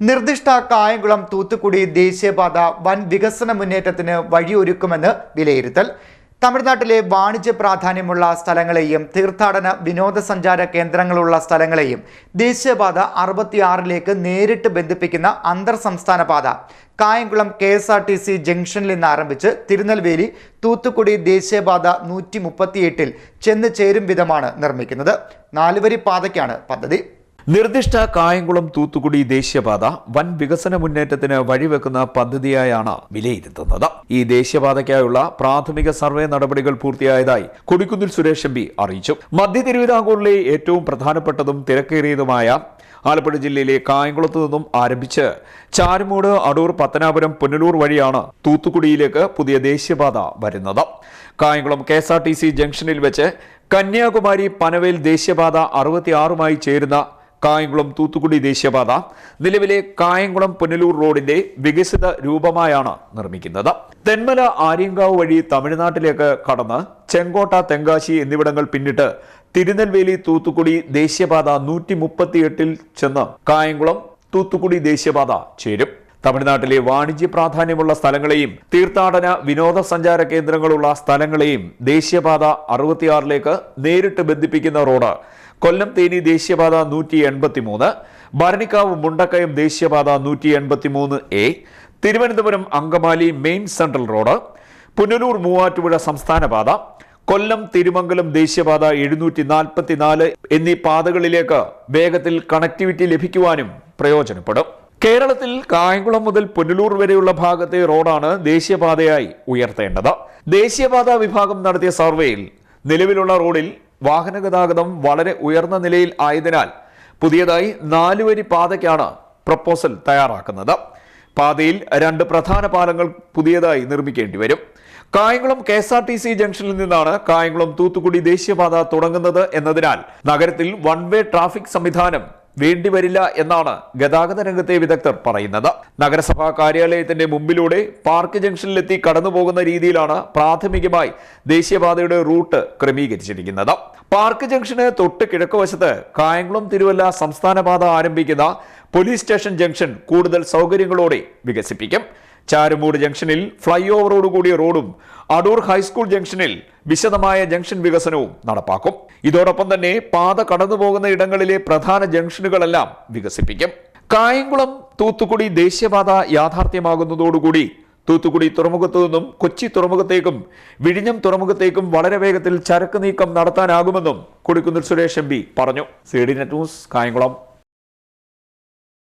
നിർദ്ദിഷ്ട കായംകുളം തൂത്തുക്കുടി ദേശീയപാത വൻ വികസന മുന്നേറ്റത്തിന് വഴിയൊരുക്കുമെന്ന് വിലയിരുത്തൽ. തമിഴ്നാട്ടിലെ വാണിജ്യ പ്രാധാന്യമുള്ള സ്ഥലങ്ങളെയും തീർത്ഥാടന വിനോദസഞ്ചാര കേന്ദ്രങ്ങളുള്ള സ്ഥലങ്ങളെയും ദേശീയപാത അറുപത്തിയാറിലേക്ക് നേരിട്ട് ബന്ധിപ്പിക്കുന്ന അന്തർ സംസ്ഥാന പാത Kayamkulam K S R T C ജംഗ്ഷനിൽ നിന്ന് ആരംഭിച്ച് തിരുനെൽവേലി തൂത്തുക്കുടി ദേശീയപാത നൂറ്റി മുപ്പത്തിയെട്ടിൽ ചെന്ന് ചേരും വിധമാണ് നിർമ്മിക്കുന്നത്. നാലുവരി പാതയ്ക്കാണ് പദ്ധതി. നിർദ്ദിഷ്ട കായംകുളം തൂത്തുക്കുടി ദേശീയപാത വൻ വികസന മുന്നേറ്റത്തിന് വഴിവെക്കുന്ന പദ്ധതിയായാണ് വിലയിരുത്തുന്നത്. ഈ ദേശീയപാതയ്ക്കായുള്ള പ്രാഥമിക സർവേ നടപടികൾ പൂർത്തിയായതായി കൊടിക്കുന്നിൽ സുരേഷ് എം പി അറിയിച്ചു. മധ്യ തിരുവിതാംകൂറിലെ ഏറ്റവും പ്രധാനപ്പെട്ടതും തിരക്കേറിയതുമായ ആലപ്പുഴ ജില്ലയിലെ കായംകുളത്ത് നിന്നും ആരംഭിച്ച് ചാരുമൂട് അടൂർ പത്തനാപുരം പുനലൂർ വഴിയാണ് തൂത്തുക്കുടിയിലേക്ക് പുതിയ ദേശീയപാത വരുന്നത്. Kayamkulam K S R T C ജംഗ്ഷനിൽ വെച്ച് കന്യാകുമാരി പനവേൽ ദേശീയപാത അറുപത്തിയാറുമായി ചേരുന്ന കായംകുളം തൂത്തുക്കുടി ദേശീയപാത നിലവിലെ കായംകുളം പുനലൂർ റോഡിന്റെ വികസിത രൂപമായാണ് നിർമ്മിക്കുന്നത്. തെന്മല ആര്യങ്കാവ് വഴി തമിഴ്നാട്ടിലേക്ക് കടന്ന് ചെങ്കോട്ട തെങ്കാശി എന്നിവിടങ്ങൾ പിന്നിട്ട് തിരുനെൽവേലി തൂത്തുക്കുടി ദേശീയപാത നൂറ്റി മുപ്പത്തിയെട്ടിൽ ചെന്ന് കായംകുളം തൂത്തുക്കുടി ദേശീയപാത ചേരും. തമിഴ്നാട്ടിലെ വാണിജ്യ പ്രാധാന്യമുള്ള സ്ഥലങ്ങളെയും തീർത്ഥാടന വിനോദസഞ്ചാര കേന്ദ്രങ്ങളുള്ള സ്ഥലങ്ങളെയും ദേശീയപാത അറുപത്തിയാറിലേക്ക് നേരിട്ട് ബന്ധിപ്പിക്കുന്ന റോഡ് കൊല്ലം തേനി ദേശീയപാത നൂറ്റി എൺപത്തി മൂന്ന് ഭരണിക്കാവ് മുണ്ടക്കയം ദേശീയപാത നൂറ്റി എൺപത്തി മൂന്ന് A Thiruvananthapuram Angamaly main central road Punalur Muvattupuzha സംസ്ഥാനപാത Kollam Thirumangalam ദേശീയപാത എഴുന്നൂറ്റി നാൽപ്പത്തിനാല് എന്നീ പാതകളിലേക്ക് വേഗത്തിൽ കണക്ടിവിറ്റി ലഭിക്കുവാനും പ്രയോജനപ്പെടും. കേരളത്തിൽ കായംകുളം മുതൽ പുനലൂർ വരെയുള്ള ഭാഗത്തെ റോഡാണ് ദേശീയപാതയായി ഉയർത്തേണ്ടത്. ദേശീയപാത വിഭാഗം നടത്തിയ സർവേയിൽ നിലവിലുള്ള റോഡിൽ വാഹന ഗതാഗതം വളരെ ഉയർന്ന നിലയിൽ ആയതിനാൽ പുതിയതായി നാലുവരി പാതയ്ക്കാണ് പ്രപ്പോസൽ തയ്യാറാക്കുന്നത്. പാതയിൽ രണ്ട് പ്രധാന പാലങ്ങൾ പുതിയതായി നിർമ്മിക്കേണ്ടി വരും. Kayamkulam K S R T C ജംഗ്ഷനിൽ നിന്നാണ് കായംകുളം തൂത്തുക്കുടി ദേശീയപാത തുടങ്ങുന്നത് എന്നതിനാൽ നഗരത്തിൽ വൺ വേ ട്രാഫിക് സംവിധാനം വേണ്ടിവരില്ല എന്നാണ് ഗതാഗത രംഗത്തെ വിദഗ്ധർ പറയുന്നത്. നഗരസഭാ കാര്യാലയത്തിന്റെ മുമ്പിലൂടെ പാർക്ക് ജംഗ്ഷനിലെത്തി കടന്നുപോകുന്ന രീതിയിലാണ് പ്രാഥമികമായി ദേശീയപാതയുടെ റൂട്ട് ക്രമീകരിച്ചിരിക്കുന്നത്. പാർക്ക് ജംഗ്ഷന് തൊട്ട് കിഴക്കുവശത്ത് കായംകുളം തിരുവല്ല സംസ്ഥാന പാത ആരംഭിക്കുന്ന പോലീസ് സ്റ്റേഷൻ ജംഗ്ഷൻ കൂടുതൽ സൗകര്യങ്ങളോടെ വികസിപ്പിക്കും. ചാരുമൂട് ജംഗ്ഷനിൽ ഫ്ലൈ ഓവറോട് കൂടിയ റോഡും അടൂർ ഹൈസ്കൂൾ ജംഗ്ഷനിൽ വിശദമായ ജംഗ്ഷൻ വികസനവും നടപ്പാക്കും. ഇതോടൊപ്പം തന്നെ പാത കടന്നുപോകുന്ന ഇടങ്ങളിലെ പ്രധാന ജംഗ്ഷനുകളെല്ലാം വികസിപ്പിക്കും. കായംകുളം തൂത്തുക്കുടി ദേശീയപാത യാഥാർത്ഥ്യമാകുന്നതോടുകൂടി തൂത്തുക്കുടി തുറമുഖത്തു നിന്നും കൊച്ചി തുറമുഖത്തേക്കും വിഴിഞ്ഞം തുറമുഖത്തേക്കും വളരെ വേഗത്തിൽ ചരക്ക് നീക്കം നടത്താനാകുമെന്നും കൊടിക്കുന്നിൽ സുരേഷ് എം പറഞ്ഞു. C D net news Kayamkulam.